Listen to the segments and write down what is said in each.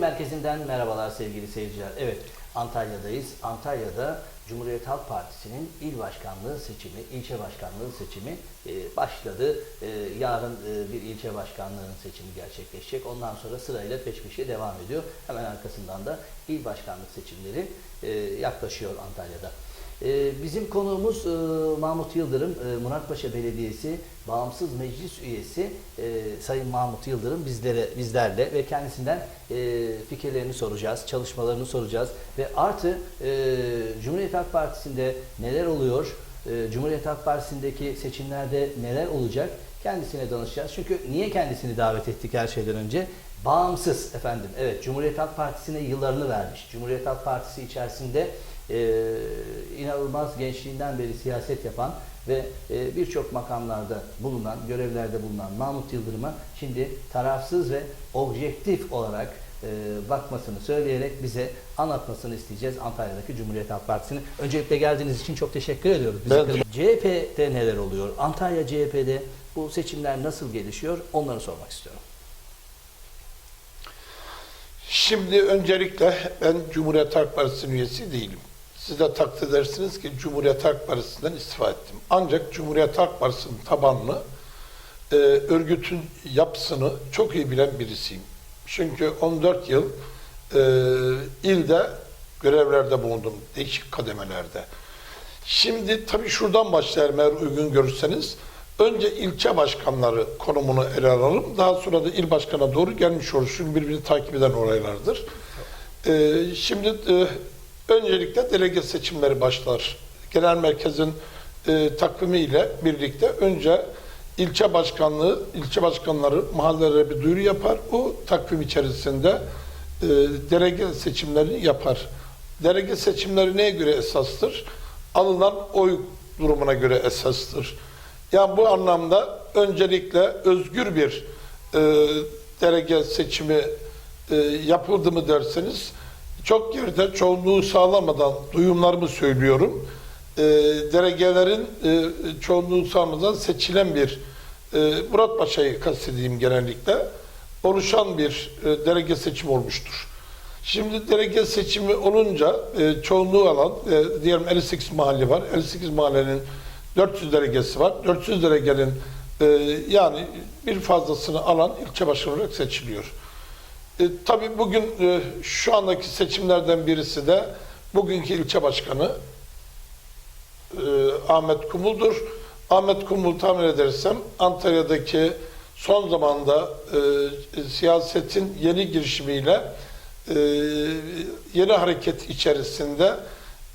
Merkezinden merhabalar sevgili seyirciler. Evet, Antalya'dayız. Antalya'da Cumhuriyet Halk Partisi'nin il başkanlığı seçimi, ilçe başkanlığı seçimi e, başladı. E, yarın e, bir ilçe başkanlığının seçimi gerçekleşecek. Ondan sonra sırayla peş peşe devam ediyor. Hemen arkasından da il başkanlık seçimleri e, yaklaşıyor Antalya'da. Ee, Bizim konuğumuz e, Mahmut Yıldırım, e, Muratpaşa Belediyesi Bağımsız Meclis Üyesi e, Sayın Mahmut Yıldırım bizlere bizlerle ve kendisinden fikirlerini soracağız, çalışmalarını soracağız ve artı Cumhuriyet Halk Partisi'nde neler oluyor, Cumhuriyet Halk Partisi'ndeki seçimlerde neler olacak kendisine danışacağız. Çünkü niye kendisini davet ettik her şeyden önce? Bağımsız efendim. Evet Cumhuriyet Halk Partisi'ne yıllarını vermiş. Cumhuriyet Halk Partisi içerisinde e, inanılmaz gençliğinden beri siyaset yapan ve e, birçok makamlarda bulunan, görevlerde bulunan Mahmut Yıldırım'a şimdi tarafsız ve objektif olarak e, bakmasını söyleyerek bize anlatmasını isteyeceğiz Antalya'daki Cumhuriyet Halk Partisi'nin. Öncelikle geldiğiniz için çok teşekkür ediyoruz. Bizi kırma- CHP'de neler oluyor? Antalya CHP'de bu seçimler nasıl gelişiyor? Onları sormak istiyorum. Şimdi öncelikle ben Cumhuriyet Halk Partisi'nin üyesi değilim. Siz de takdir edersiniz ki Cumhuriyet Halk Partisi'nden istifa ettim. Ancak Cumhuriyet Halk Partisi'nin tabanını, e, örgütün yapısını çok iyi bilen birisiyim. Çünkü 14 yıl e, ilde görevlerde bulundum, değişik kademelerde. Şimdi tabii şuradan başlayalım eğer uygun görürseniz. Önce ilçe başkanları konumunu ele alalım. Daha sonra da il başkanına doğru gelmiş oluruz. Çünkü birbirini takip eden olaylardır. Ee, şimdi e, öncelikle delege seçimleri başlar. Genel merkezin e, takvimiyle birlikte önce ilçe başkanlığı, ilçe başkanları mahallelere bir duyuru yapar. O takvim içerisinde e, delege seçimlerini yapar. Delege seçimleri neye göre esastır? Alınan oy durumuna göre esastır. Yani bu anlamda öncelikle özgür bir e, delege seçimi e, yapıldı mı derseniz çok yerde çoğunluğu sağlamadan duyumlarımı söylüyorum. E, delegelerin e, çoğunluğu sağlamadan seçilen bir e, Murat Paşa'yı kastedeyim genellikle oluşan bir e, delege seçimi olmuştur. Şimdi delege seçimi olunca e, çoğunluğu alan e, diyelim 58 mahalle var. 58 mahallenin 400 delegesi var. 400 delegenin e, yani bir fazlasını alan ilçe başkanı olarak seçiliyor. E, tabii bugün e, şu andaki seçimlerden birisi de bugünkü ilçe başkanı e, Ahmet Kumul'dur. Ahmet Kumul tahmin edersem Antalya'daki son zamanda e, siyasetin yeni girişimiyle e, yeni hareket içerisinde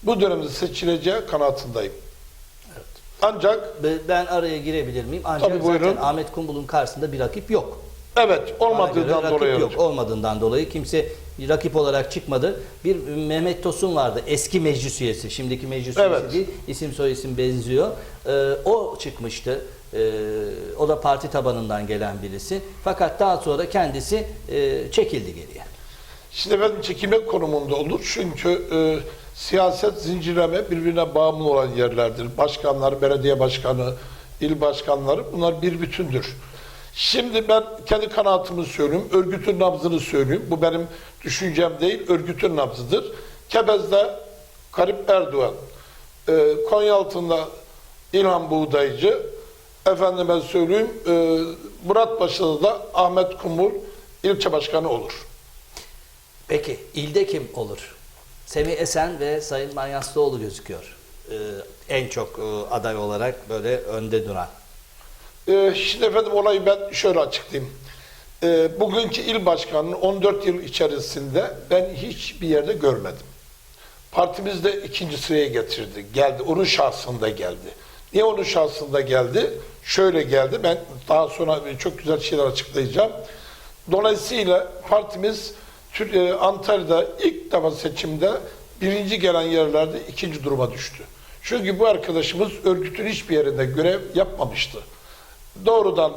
bu dönemde seçileceği kanaatindeyim. Ancak Be- Ben araya girebilir miyim? Ancak Tabii, buyurun. zaten Ahmet Kumbul'un karşısında bir rakip yok. Evet olmadığından rakip dolayı yok. Olmadığından dolayı kimse rakip olarak çıkmadı. Bir Mehmet Tosun vardı. Eski meclis üyesi. Şimdiki meclis Evet. üyesi değil. İsim soy isim benziyor. Ee, o çıkmıştı. Ee, o da parti tabanından gelen birisi. Fakat daha sonra kendisi e, çekildi geriye. Şimdi ben çekilmek konumunda olur. Çünkü e, siyaset zincirleme birbirine bağımlı olan yerlerdir. Başkanlar, belediye başkanı, il başkanları bunlar bir bütündür. Şimdi ben kendi kanaatımı söyleyeyim. Örgütün nabzını söyleyeyim. Bu benim düşüncem değil, örgütün nabzıdır. Kebez'de Garip Erdoğan, e, Konyaaltı'nda İlhan Buğdaycı, efendime söyleyeyim e, Muratpaşa'da da Ahmet Kumul ilçe başkanı olur. Peki ilde kim olur? Semih Esen ve Sayın Manyaslıoğlu gözüküyor. Ee, en çok e, aday olarak böyle önde duran. Ee, şimdi efendim olayı ben şöyle açıklayayım. Ee, bugünkü il başkanının 14 yıl içerisinde ben hiçbir yerde görmedim. Partimiz de ikinci sıraya getirdi. Geldi. Onun şahsında geldi. Niye onun şahsında geldi? Şöyle geldi. Ben daha sonra çok güzel şeyler açıklayacağım. Dolayısıyla partimiz e, Antalya'da ilk defa seçimde birinci gelen yerlerde ikinci duruma düştü. Çünkü bu arkadaşımız örgütün hiçbir yerinde görev yapmamıştı. Doğrudan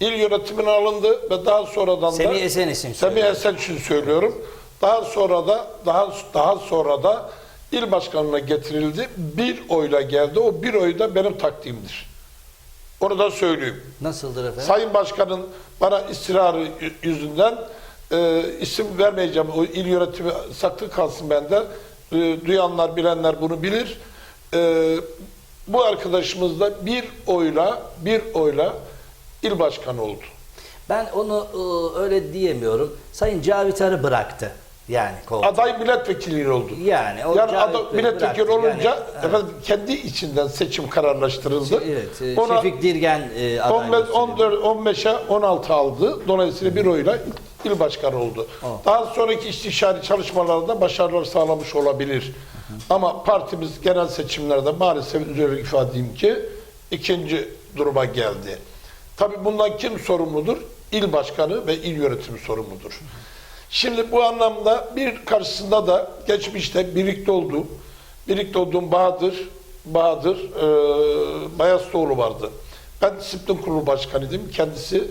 il yönetimine alındı ve daha sonradan da Semih Esen isim Semih. Esen için söylüyorum. Daha sonra da daha daha sonra da il başkanına getirildi. Bir oyla geldi. O bir oy da benim taktiğimdir. Onu da söyleyeyim. Nasıldır efendim? Sayın Başkan'ın bana ısrarı yüzünden e, isim vermeyeceğim. O il yönetimi saklı kalsın bende. E, duyanlar, bilenler bunu bilir. E, bu arkadaşımız da bir oyla, bir oyla il başkanı oldu. Ben onu e, öyle diyemiyorum. Sayın Cavit Arı bıraktı. Yani koltuğu. Aday milletvekili oldu. Yani o yani aday milletvekili olunca Yani, efendim kendi içinden seçim kararlaştırıldı. Evet, e, Ona Şefik Dirgen e, aday 15, gösterildi. 14, 15'e 16 aldı. Dolayısıyla bir oyla il başkanı oldu. Oh. Daha sonraki istişare çalışmalarında başarılar sağlamış olabilir. Ama partimiz genel seçimlerde maalesef üzerine ifade edeyim ki ikinci duruma geldi. Tabii bundan kim sorumludur? İl başkanı ve il yönetimi sorumludur. Şimdi bu anlamda bir karşısında da geçmişte birlikte olduğum, birlikte olduğum Bahadır, Bahadır e, Bayastoğlu vardı. Ben disiplin kurulu başkanıydım. Kendisi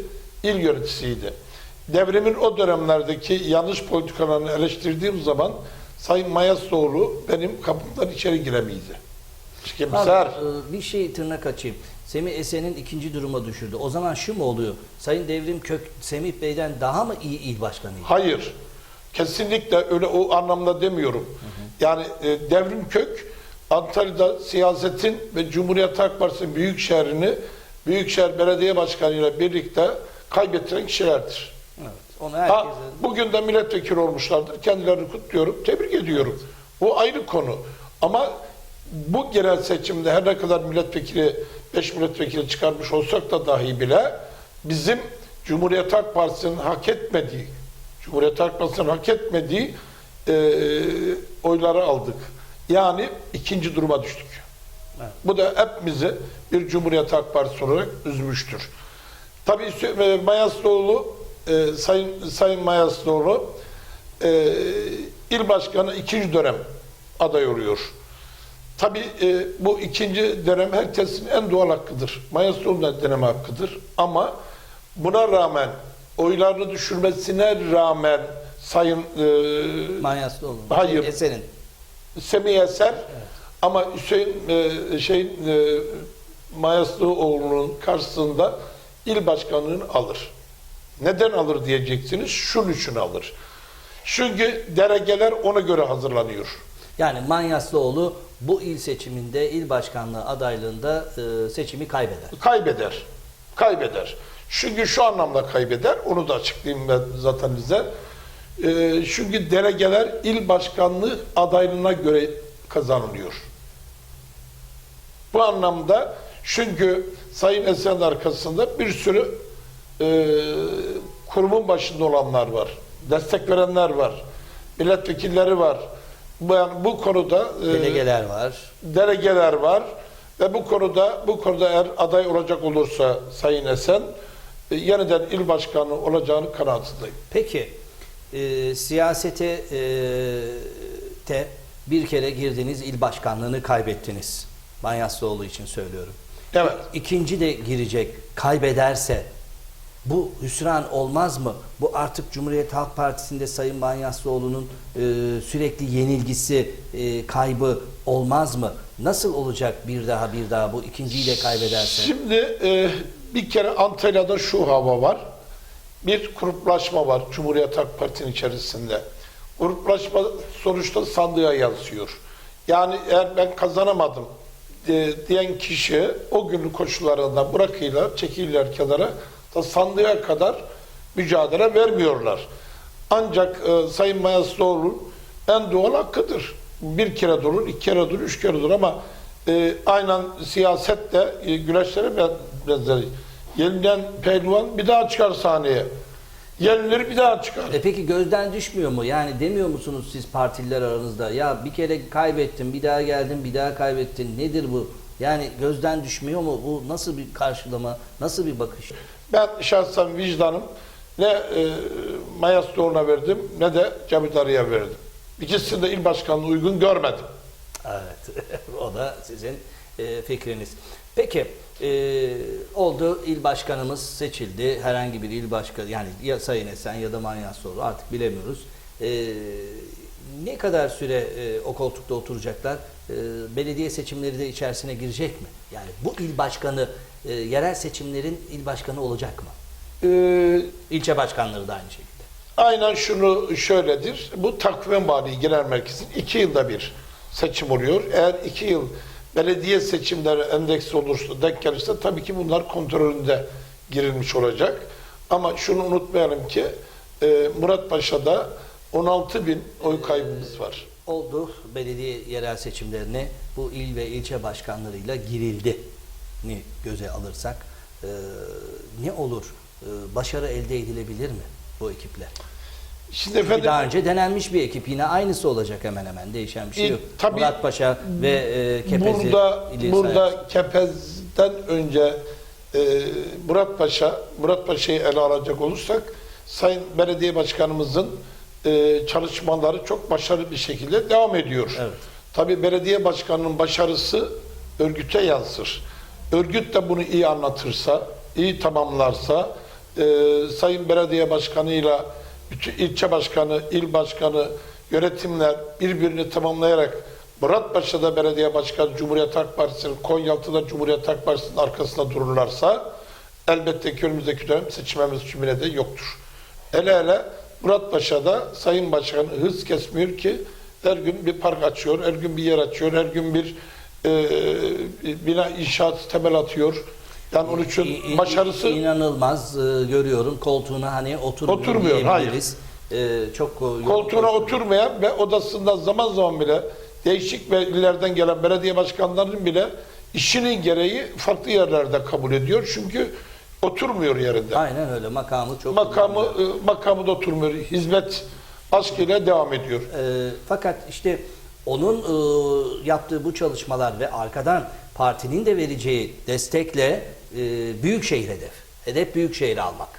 il yöneticisiydi. Devrimin o dönemlerdeki yanlış politikalarını eleştirdiğim zaman Sayın Mayastoğlu benim kapımdan içeri. Kimser. Pardon, e, bir şey tırnak açayım. Semih Esen'in ikinci duruma düşürdü. O zaman şu mu oluyor? Sayın Devrim Kök Semih Bey'den daha mı iyi il başkanıydı? Hayır. Kesinlikle öyle o anlamda demiyorum. Yani e, devrim kök Antalya'da siyasetin ve Cumhuriyet Halk Partisi'nin büyük şehrini Büyükşehir Belediye Başkanı ile birlikte kaybettiren kişilerdir. Onu Ha, herkes bugün de milletvekili olmuşlardır. Kendilerini kutluyorum, tebrik ediyorum. Bu ayrı konu. Ama bu genel seçimde her ne kadar milletvekili, 5 milletvekili çıkarmış olsak da dahi bile bizim Cumhuriyet Halk Partisi'nin hak etmediği, Cumhuriyet Halk Partisi'nin hak etmediği e, oyları aldık. Yani ikinci duruma düştük. Evet. Bu da hepimizi bir Cumhuriyet Halk Partisi olarak üzmüştür. Tabii e, Mayaslıoğlu, e, Sayın Sayın Mayaslıoğlu e, il başkanı ikinci dönem aday oluyor. Tabii e, bu ikinci dönem herkesin en doğal hakkıdır. Mayaslıoğlu'nun da deneme hakkıdır. Ama buna rağmen oylarını düşürmesine rağmen Sayın e, Manyaslı olun. Hayır. Esen'in. Semih Eser ama Hüseyin e, şey e, Mayaslıoğlu'nun karşısında il başkanlığını alır. Neden alır diyeceksiniz. Şunun için alır. Çünkü deregeler ona göre hazırlanıyor. Yani Manyaslıoğlu bu il seçiminde il başkanlığı adaylığında e, seçimi kaybeder. Kaybeder. Kaybeder. Çünkü şu anlamda kaybeder. Onu da açıklayayım ben zaten size. E, çünkü deregeler il başkanlığı adaylığına göre kazanılıyor. Bu anlamda çünkü Sayın Esen'in arkasında bir sürü e, kurumun başında olanlar var. Destek verenler var. Milletvekilleri var. Bu, yani bu konuda e, Delegeler var. delegeler var ve bu konuda bu konuda eğer aday olacak olursa Sayın Esen e, yeniden il başkanı olacağını kanaatindeyim. Peki e, siyasete e, te bir kere girdiniz il başkanlığını kaybettiniz. Manyaslıoğlu için söylüyorum. Evet. İkinci de girecek kaybederse bu hüsran olmaz mı? Bu artık Cumhuriyet Halk Partisi'nde Sayın Manyaslıoğlu'nun e, sürekli yenilgisi, e, kaybı olmaz mı? Nasıl olacak bir daha bir daha bu ikinciyi de kaybederse? Şimdi e, bir kere Antalya'da şu hava var. Bir gruplaşma var Cumhuriyet Halk Partisi'nin içerisinde. Gruplaşma sonuçta sandığa yansıyor. Yani eğer ben kazanamadım e, diyen kişi o günün koşullarında bırakıyorlar, çekilirler kenara da sandığa kadar mücadele vermiyorlar. Ancak e, Sayın Mayaslıoğlu en doğal hakkıdır. Bir kere durur, iki kere durur, üç kere durur ama e, aynen siyasette e, güreşlere ben- benzeri. Yenilen pehlivan bir daha çıkar sahneye. Yenilir bir daha çıkar. E peki gözden düşmüyor mu? Yani demiyor musunuz siz partililer aranızda? Ya bir kere kaybettin, bir daha geldin, bir daha kaybettin. Nedir bu? Yani gözden düşmüyor mu? Bu nasıl bir karşılama, nasıl bir bakış? Ben şahsen vicdanım ne e, Mayaslıoğlu'na verdim ne de Cemil Arı'ya verdim. İkisini de il başkanlığı uygun görmedim. Evet, o da sizin e, fikriniz. Peki, e, oldu il başkanımız seçildi. Herhangi bir il başkanı, yani ya Sayın Esen ya da Manyaslıoğlu artık bilemiyoruz. E, ne kadar süre e, o koltukta oturacaklar? E, belediye seçimleri de içerisine girecek mi? Yani bu il başkanı, e, yerel seçimlerin il başkanı olacak mı? Ee, İlçe başkanları da aynı şekilde. Aynen şunu şöyledir. Bu takvim bağlı genel merkezin iki yılda bir seçim oluyor. Eğer iki yıl belediye seçimleri endeksi olursa, denk gelirse tabii ki bunlar kontrolünde girilmiş olacak. Ama şunu unutmayalım ki e, Muratpaşa'da 16 bin oy kaybımız var. Oldu belediye yerel seçimlerine bu il ve ilçe başkanlarıyla girildi ni göze alırsak e, ne olur? E, başarı elde edilebilir mi bu ekiple? Şimdi efendim daha önce denenmiş bir ekip yine aynısı olacak hemen hemen değişen bir şey E, yok. tabii Murat Paşa ve e, Kepezi burada burada sayar- Kepez'den önce e, Murat Paşa, Murat Paşa'yı ele alacak olursak Sayın Belediye Başkanımızın e, çalışmaları çok başarılı bir şekilde devam ediyor. Evet. Tabii belediye başkanının başarısı örgüte yansır. Örgüt de bunu iyi anlatırsa, iyi tamamlarsa, e, Sayın Belediye Başkanı'yla ilçe başkanı, il başkanı, yönetimler birbirini tamamlayarak Muratpaşa'da belediye başkanı Cumhuriyet Halk Partisi'nin, Konyaaltı'da Cumhuriyet Halk Partisi'nin arkasında dururlarsa elbette ki önümüzdeki dönem seçmemiz cümle de yoktur. Hele hele Muratpaşa'da Sayın Başkan hız kesmiyor ki her gün bir park açıyor, her gün bir yer açıyor, her gün bir e, bina inşaat temel atıyor. Yani onun için İ- başarısı inanılmaz e, görüyorum koltuğuna hani oturmuyor, Oturmuyor, diyebiliriz. E, çok e, koltuğuna oturmayan ve odasında zaman zaman bile değişik ve illerden gelen belediye başkanlarının bile işinin gereği farklı yerlerde kabul ediyor. Çünkü oturmuyor yerinde. Aynen öyle makamı çok Makamı e, makamı da oturmuyor. Hizmet aşkıyla devam ediyor. E, fakat işte onun e, yaptığı bu çalışmalar ve arkadan partinin de vereceği destekle e, büyük şehir hedef. Hedef büyük şehri almak.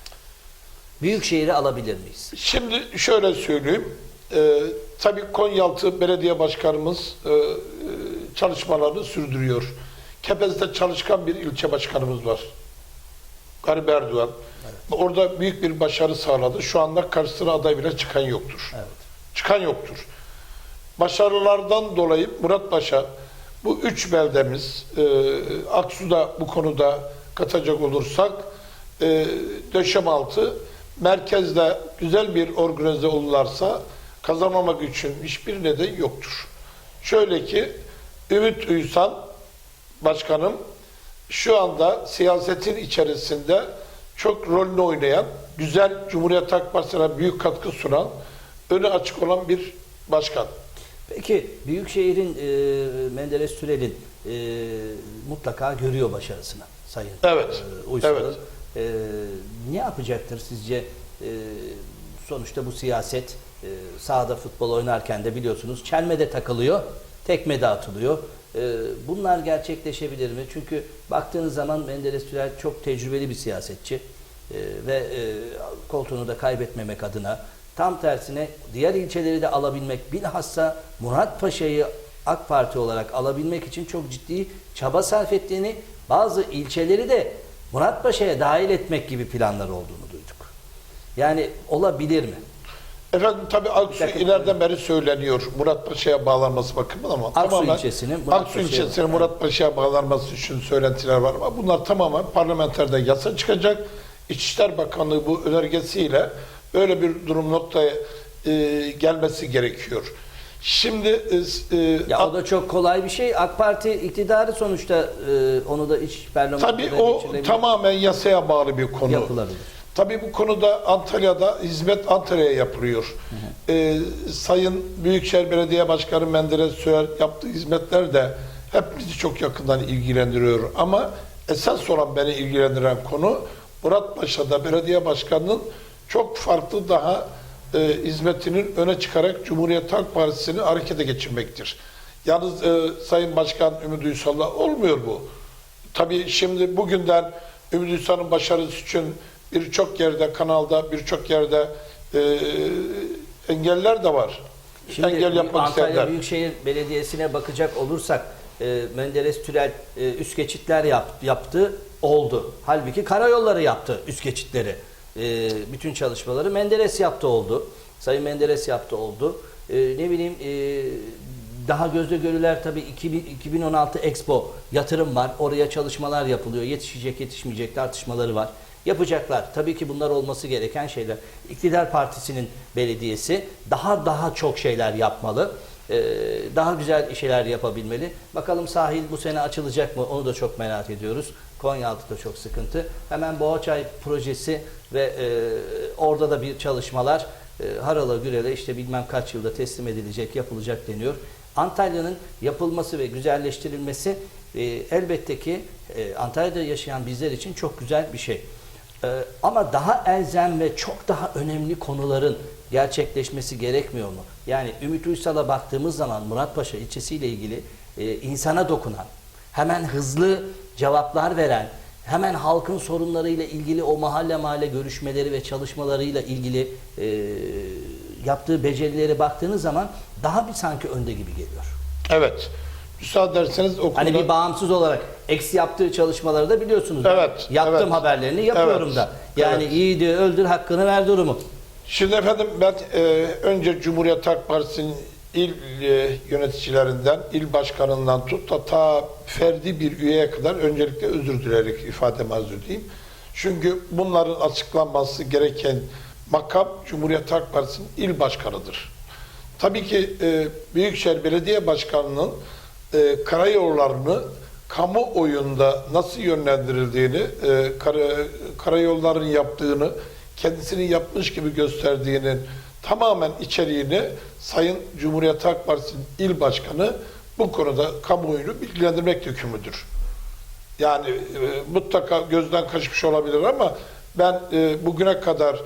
Büyük şehri alabilir miyiz? Şimdi şöyle söyleyeyim. Ee, tabii Konyaaltı Belediye Başkanımız e, e, çalışmalarını sürdürüyor. Kepez'de çalışkan bir ilçe başkanımız var. Garip Erdoğan. Orada büyük bir başarı sağladı. Şu anda karşısına aday bile çıkan yoktur. Evet. Çıkan yoktur. Başarılardan dolayı Murat Paşa bu üç beldemiz e, Aksu'da bu konuda katacak olursak e, Döşemaltı merkezde güzel bir organize olurlarsa kazanmamak için hiçbir neden yoktur. Şöyle ki Ümit Uysan başkanım şu anda siyasetin içerisinde çok rolünü oynayan, güzel Cumhuriyet Halk Partisi'ne büyük katkı sunan, önü açık olan bir başkan. Peki Büyükşehir'in e, Menderes Sürel'in e, mutlaka görüyor başarısını Sayın Evet, e, Uysal'ın. evet. E, ne yapacaktır sizce? E, sonuçta bu siyaset e, sahada futbol oynarken de biliyorsunuz çelmede takılıyor, tekme de atılıyor. E, bunlar gerçekleşebilir mi? Çünkü baktığınız zaman Menderes Sürel çok tecrübeli bir siyasetçi. E, ve e, koltuğunu da kaybetmemek adına tam tersine diğer ilçeleri de alabilmek bilhassa Murat Paşa'yı AK Parti olarak alabilmek için çok ciddi çaba sarf ettiğini bazı ilçeleri de Murat Paşa'ya dahil etmek gibi planlar olduğunu duyduk. Yani olabilir mi? Efendim tabii Aksu dakika. ileriden beri söyleniyor Murat Paşa'ya bağlanması bakımından ama Aksu tamamen ilçesinin Murat Aksu Paşa'ya- ilçesinin Murat Paşa'ya bağlanması için söylentiler var ama bunlar tamamen parlamenterde yasa çıkacak. İçişler Bakanlığı bu önergesiyle böyle bir durum noktaya e, gelmesi gerekiyor. Şimdi e, e, Ya o da çok kolay bir şey. AK Parti iktidarı sonuçta e, onu da iç parlamentoda tabii o tamamen yasaya bağlı bir konu. yapılabilir. Tabii bu konuda Antalya'da hizmet Antalya'ya yapılıyor. Ee, Sayın Büyükşehir Belediye Başkanı Menderes Süer yaptığı hizmetler de hepimizi çok yakından ilgilendiriyor. Ama esas olan beni ilgilendiren konu Muratpaşa'da belediye başkanının çok farklı daha e, hizmetinin öne çıkarak Cumhuriyet Halk Partisi'ni harekete geçirmektir. Yalnız e, Sayın Başkan Ümit Uysal'la olmuyor bu. Tabii şimdi bugünden Ümit Ünsal'ın başarısı için birçok yerde, kanalda birçok yerde e, engeller de var. Şimdi Engel yapmak Antalya isteyenler. Büyükşehir Belediyesi'ne bakacak olursak e, Menderes Türel e, üst geçitler yap- yaptı, oldu. Halbuki karayolları yaptı üst geçitleri. E, bütün çalışmaları Menderes yaptı oldu. Sayın Menderes yaptı oldu. E, ne bileyim e, daha gözle görüler tabii 2000 2016 Expo yatırım var. Oraya çalışmalar yapılıyor. Yetişecek yetişmeyecek tartışmaları var. Yapacaklar. Tabii ki bunlar olması gereken şeyler. İktidar Partisi'nin belediyesi daha daha çok şeyler yapmalı. Ee, daha güzel şeyler yapabilmeli. Bakalım sahil bu sene açılacak mı? Onu da çok merak ediyoruz. Konyaaltı da çok sıkıntı. Hemen Boğaçay projesi ve e, orada da bir çalışmalar e, harala gürele işte bilmem kaç yılda teslim edilecek, yapılacak deniyor. Antalya'nın yapılması ve güzelleştirilmesi e, elbette ki e, Antalya'da yaşayan bizler için çok güzel bir şey. E, ama daha elzem ve çok daha önemli konuların gerçekleşmesi gerekmiyor mu? Yani Ümit Uysal'a baktığımız zaman Muratpaşa ilçesiyle ilgili e, insana dokunan, hemen hızlı cevaplar veren, hemen halkın sorunlarıyla ilgili o mahalle mahalle görüşmeleri ve çalışmalarıyla ilgili e, yaptığı becerileri baktığınız zaman daha bir sanki önde gibi geliyor. Evet. Müsaade ederseniz o konuda... Hani bir bağımsız olarak eksi yaptığı çalışmaları da biliyorsunuz. Evet, Yaptığım evet. haberlerini yapıyorum Evet, da. Yani evet. iyiydi, öldür hakkını ver durumu. Şimdi efendim ben e, önce Cumhuriyet Halk Partisi'nin il e, yöneticilerinden, il başkanından tut da ta ferdi bir üyeye kadar öncelikle özür dileyerek ifademi arz edeyim. Çünkü bunların açıklanması gereken makam Cumhuriyet Halk Partisi'nin il başkanıdır. Tabii ki e, Büyükşehir Belediye Başkanı'nın e, karayollarını kamuoyunda nasıl yönlendirildiğini, e, kara, karayolların yaptığını, kendisini yapmış gibi gösterdiğinin tamamen içeriğini Sayın Cumhuriyet Halk Partisi'nin il başkanı bu konuda kamuoyunu bilgilendirmek yükümlüdür. Yani e, mutlaka gözden kaçmış olabilir ama ben e, bugüne kadar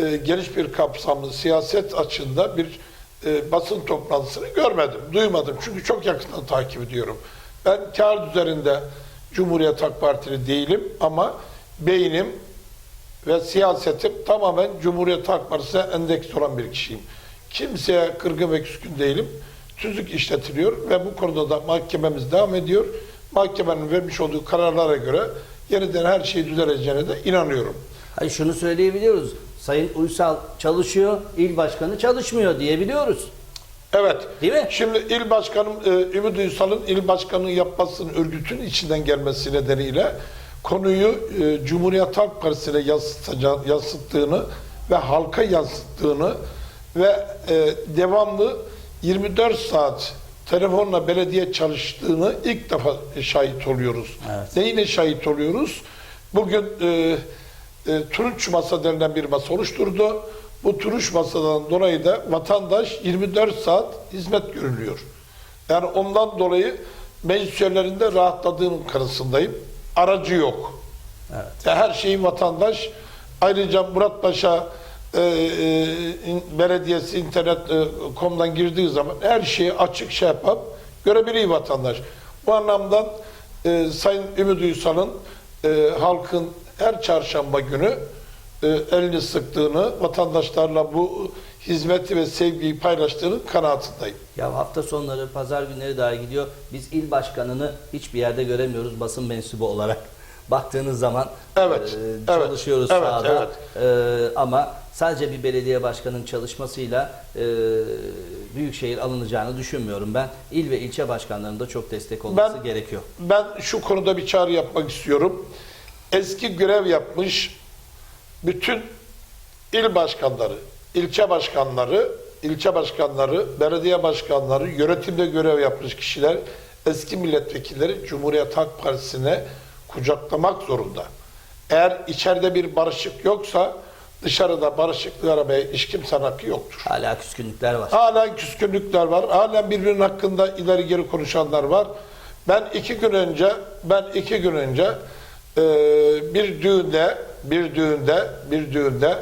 e, geniş bir kapsamlı siyaset açığında bir e, basın toplantısını görmedim, duymadım. Çünkü çok yakından takip ediyorum. Ben kağıt üzerinde Cumhuriyet Halk Partili değilim ama beynim ve siyasetim tamamen Cumhuriyet Halk Partisi'ne endeks olan bir kişiyim. Kimseye kırgın ve küskün değilim. Tüzük işletiliyor ve bu konuda da mahkememiz devam ediyor. Mahkemenin vermiş olduğu kararlara göre yeniden her şey düzeleceğine de inanıyorum. Hayır şunu söyleyebiliyoruz. Sayın Uysal çalışıyor, il başkanı çalışmıyor diyebiliyoruz. Evet. Değil mi? Şimdi il başkanım e, Ümit Uysal'ın il başkanı yapmasının örgütün içinden gelmesi nedeniyle konuyu e, Cumhuriyet Halk Partisi'ne yansıttığını ve halka yansıttığını ve e, devamlı 24 saat telefonla belediye çalıştığını ilk defa şahit oluyoruz. Evet. Neyine şahit oluyoruz? Bugün e, e, turunç masa denilen bir masa oluşturdu. Bu turunç masadan dolayı da vatandaş 24 saat hizmet görülüyor. Yani ondan dolayı meclis üyelerinde rahatladığım kanısındayım. Aracı yok. Evet. Her şeyi vatandaş ayrıca Muratpaşa e, e, in- belediyesi internet.com'dan girdiği zaman her şeyi açık şey yapıp görebiliyor vatandaş. Bu anlamdan e, Sayın Ümit Uysal'ın e, halkın her çarşamba günü e, elini sıktığını, vatandaşlarla bu hizmeti ve sevgiyi paylaştığının kanaatindeyim. Ya hafta sonları, pazar günleri dahi gidiyor. Biz il başkanını hiçbir yerde göremiyoruz basın mensubu olarak. Baktığınız zaman Evet, e, evet, çalışıyoruz evet, sahada. E, ama sadece bir belediye başkanının çalışmasıyla e, büyükşehir alınacağını düşünmüyorum ben. İl ve ilçe başkanlarının da çok destek olması Ben- gerekiyor. Ben şu konuda bir çağrı yapmak istiyorum. Eski görev yapmış bütün il başkanları, ilçe başkanları, ilçe başkanları, belediye başkanları, yönetimde görev yapmış kişiler, eski milletvekilleri Cumhuriyet Halk Partisi'ne kucaklamak zorunda. Eğer içeride bir barışık yoksa dışarıda barışıklığı aramaya hiç kimsenin hakkı yoktur. Hala küskünlükler var. Halen küskünlükler var. Halen birbirinin hakkında ileri geri konuşanlar var. Ben iki gün önce, ben iki gün önce e, bir düğünde, bir düğünde, bir düğünde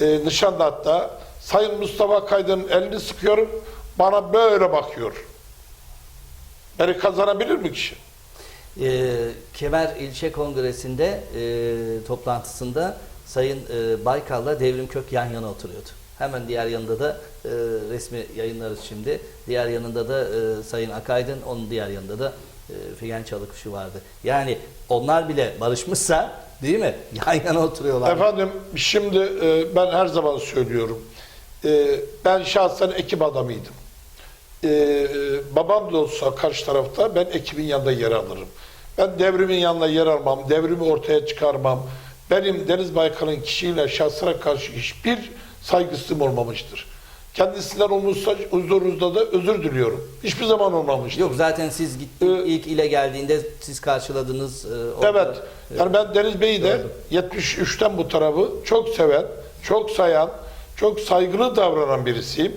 e, Nişantaş'ta Sayın Mustafa Kaydın'ın elini sıkıyorum. Bana böyle bakıyor. Beni kazanabilir mi kişi? Ee, Kemer İlçe Kongresi'nde e, toplantısında Sayın e, Baykal'la Devrim Kök yan yana oturuyordu. Hemen diğer yanında da e, resmi yayınlarız şimdi. Diğer yanında da e, Sayın Akaydın, onun diğer yanında da e, Figen Çalıkuşu vardı. Yani onlar bile barışmışsa değil mi? Yan yana oturuyorlar. Efendim şimdi e, ben her zaman söylüyorum. E, ben şahsen ekip adamıydım. E, babam da olsa karşı tarafta ben ekibin yanında yer alırım. Ben devrimin yanında yer almam, devrimi ortaya çıkarmam. benim Deniz Baykal'ın kişiyle şahsına karşı hiçbir saygısızlığım olmamıştır. Kendisinden olmuşsa huzurunuzda da özür diliyorum. Hiçbir zaman olmamıştır. Yok zaten siz gitti, Ee, ilk ile geldiğinde siz karşıladınız. e. Evet. Yani ben Deniz Bey'i de Gördüm. 73'ten bu tarafı çok seven, çok sayan, çok saygılı davranan birisiyim.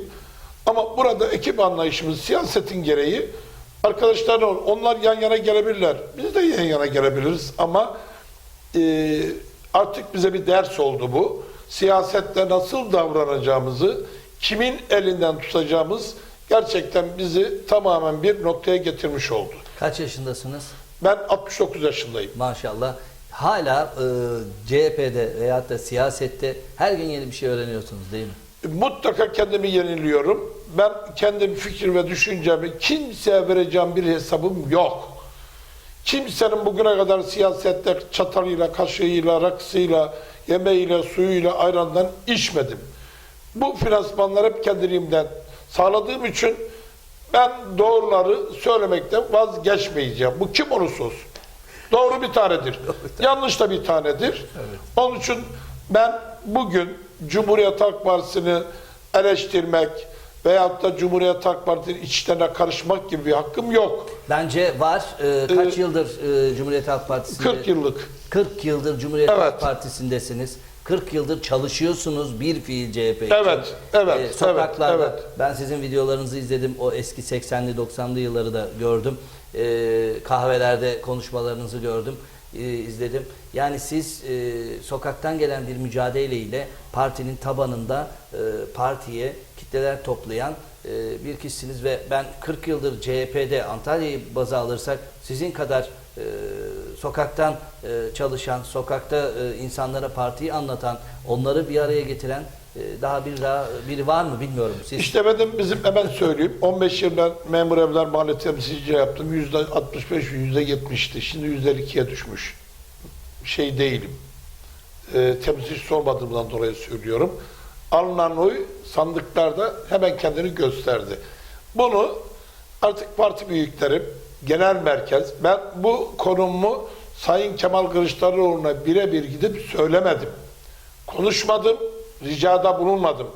Ama burada ekip anlayışımız siyasetin gereği arkadaşlar onlar yan yana gelebilirler. Biz de yan yana gelebiliriz ama e, artık bize bir ders oldu bu. Siyasette nasıl davranacağımızı, kimin elinden tutacağımız gerçekten bizi tamamen bir noktaya getirmiş oldu. Kaç yaşındasınız? Ben 69 yaşındayım. Maşallah. Hala e, CHP'de veyahut da siyasette her gün yeni bir şey öğreniyorsunuz değil mi? Mutlaka kendimi yeniliyorum. Ben kendim fikir ve düşüncemi kimseye vereceğim bir hesabım yok. Kimsenin bugüne kadar siyasette çatalıyla, kaşığıyla, rakısıyla, yemeğiyle, suyuyla, ayrandan içmedim. Bu finansmanlar hep kendiliğimden sağladığım için ben doğruları söylemekten vazgeçmeyeceğim. Bu kim olursa olsun. Doğru bir tanedir. Yanlış da bir tanedir. Onun için ben bugün Cumhuriyet Halk Partisi'ni eleştirmek veyahut da Cumhuriyet Halk Partisi'nin içlerine karışmak gibi bir hakkım yok. Bence var. E, kaç Ee, yıldır e, Cumhuriyet Halk Partisi'nde? 40 yıllık. 40 yıldır Cumhuriyet Evet. Halk Partisi'ndesiniz. 40 yıldır çalışıyorsunuz bir fiil CHP için. Evet, evet, Ee, sokaklarda evet, evet. ben sizin videolarınızı izledim. O eski 80'li 90'lı yılları da gördüm. Ee, kahvelerde konuşmalarınızı gördüm, e, izledim. Yani siz e, sokaktan gelen bir mücadeleyle partinin tabanında e, partiye kitleler toplayan e, bir kişisiniz ve ben 40 yıldır CHP'de Antalya'yı baza alırsak sizin kadar e, sokaktan e, çalışan, sokakta e, insanlara partiyi anlatan, onları bir araya getiren e, daha bir daha biri var mı bilmiyorum. Siz İşte benim bizim hemen söyleyeyim. 15 yıl ben memur evler mahalle temsilci yaptım. Yüzde 65, yüzde 70'ti. Şimdi yüzde 2'ye düşmüş. Şey değilim. E, temsilcisi olmadığımdan dolayı söylüyorum. Alınan oy sandıklarda hemen kendini gösterdi. Bunu artık parti büyüklerim, genel merkez, ben bu konumumu Sayın Kemal Kılıçdaroğlu'na birebir gidip söylemedim. Konuşmadım, ricada bulunmadım.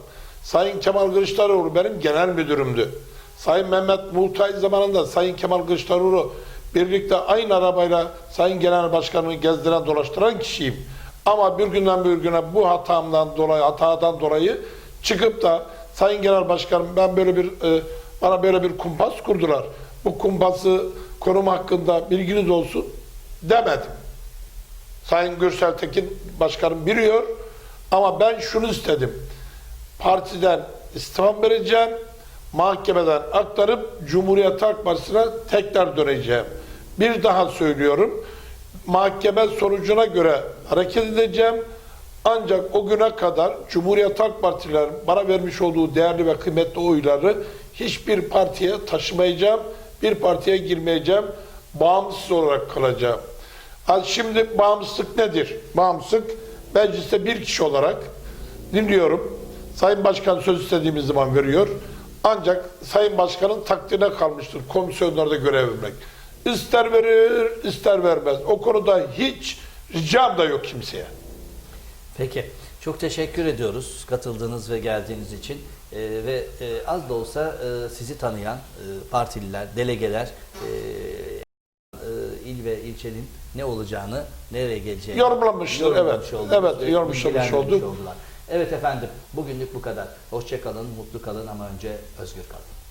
Sayın Kemal Kılıçdaroğlu benim genel müdürümdü. Sayın Mehmet Multay zamanında Sayın Kemal Kılıçdaroğlu birlikte aynı arabayla Sayın Genel Başkanı'nı gezdiren dolaştıran kişiyim. Ama bir günden bir güne bu hatamdan dolayı, hatadan dolayı çıkıp da Sayın Genel Başkanım ben böyle bir e, bana böyle bir kumpas kurdular. Bu kumpası konum hakkında bilginiz olsun demedim. Sayın Gürsel Tekin Başkanım biliyor ama ben şunu istedim. Partiden istifam vereceğim, mahkemeden aktarıp Cumhuriyet Halk Partisi'ne tekrar döneceğim. Bir daha söylüyorum, mahkeme sonucuna göre hareket edeceğim. Ancak o güne kadar Cumhuriyet Halk Partilerinin bana vermiş olduğu değerli ve kıymetli oyları hiçbir partiye taşımayacağım, bir partiye girmeyeceğim, bağımsız olarak kalacağım. Ha, Şimdi bağımsızlık nedir? Bağımsızlık mecliste bir kişi olarak dinliyorum. Sayın Başkan söz istediğimiz zaman veriyor. Ancak Sayın Başkan'ın takdirine kalmıştır komisyonlarda görev vermek. İster verir, ister vermez. O konuda hiç ricam da yok kimseye. Peki. Çok teşekkür ediyoruz katıldığınız ve geldiğiniz için. Ee, ve e, az da olsa e, sizi tanıyan e, partililer, delegeler e, e, il ve ilçenin ne olacağını, nereye geleceğini Yorumlamıştır, yorumlamış evet. oldunuz Evet, ve yorumlamış olduk. oldular. Evet efendim, bugünlük bu kadar. Hoşça kalın, mutlu kalın ama önce özgür kalın.